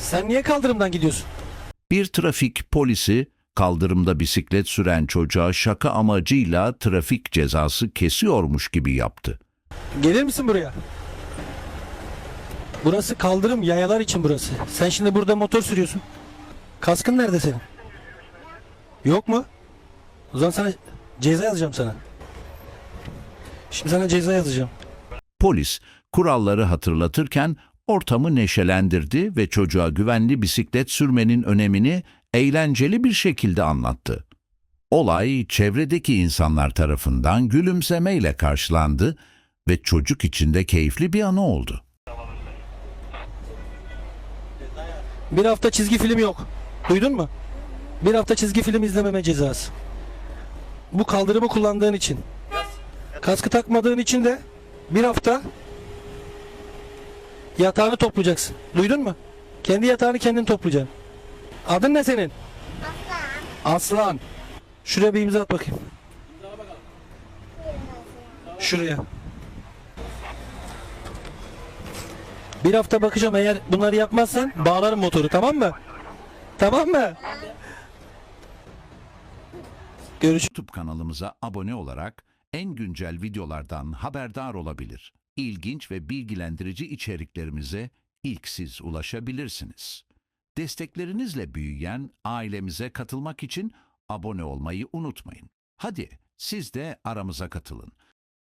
Sen niye kaldırımdan gidiyorsun? Bir trafik polisi kaldırımda bisiklet süren çocuğa şaka amacıyla trafik cezası kesiyormuş gibi yaptı. Gelir misin buraya? Burası kaldırım yayalar için burası. Sen şimdi burada motor sürüyorsun. Kaskın nerede senin? Yok mu? O zaman sana ceza yazacağım sana. Şimdi sana ceza yazacağım. Polis kuralları hatırlatırken ortamı neşelendirdi ve çocuğa güvenli bisiklet sürmenin önemini eğlenceli bir şekilde anlattı. Olay çevredeki insanlar tarafından gülümsemeyle karşılandı ve çocuk için de keyifli bir anı oldu. Bir hafta çizgi film yok. Duydun mu? Bir hafta çizgi film izlememe cezası. Bu kaldırımı kullandığın için. Kaskı takmadığın için de bir hafta yatağını toplayacaksın. Duydun mu? Kendi yatağını kendin toplayacaksın. Adın ne senin? Aslan. Aslan. Şuraya bir imza at bakayım. Şuraya. Bir hafta bakacağım eğer bunları yapmazsan bağlarım motoru tamam mı? Tamam mı? Görüş. YouTube kanalımıza abone olarak en güncel videolardan haberdar olabilir. İlginç ve bilgilendirici içeriklerimize ilk siz ulaşabilirsiniz. Desteklerinizle büyüyen ailemize katılmak için abone olmayı unutmayın. Hadi siz de aramıza katılın.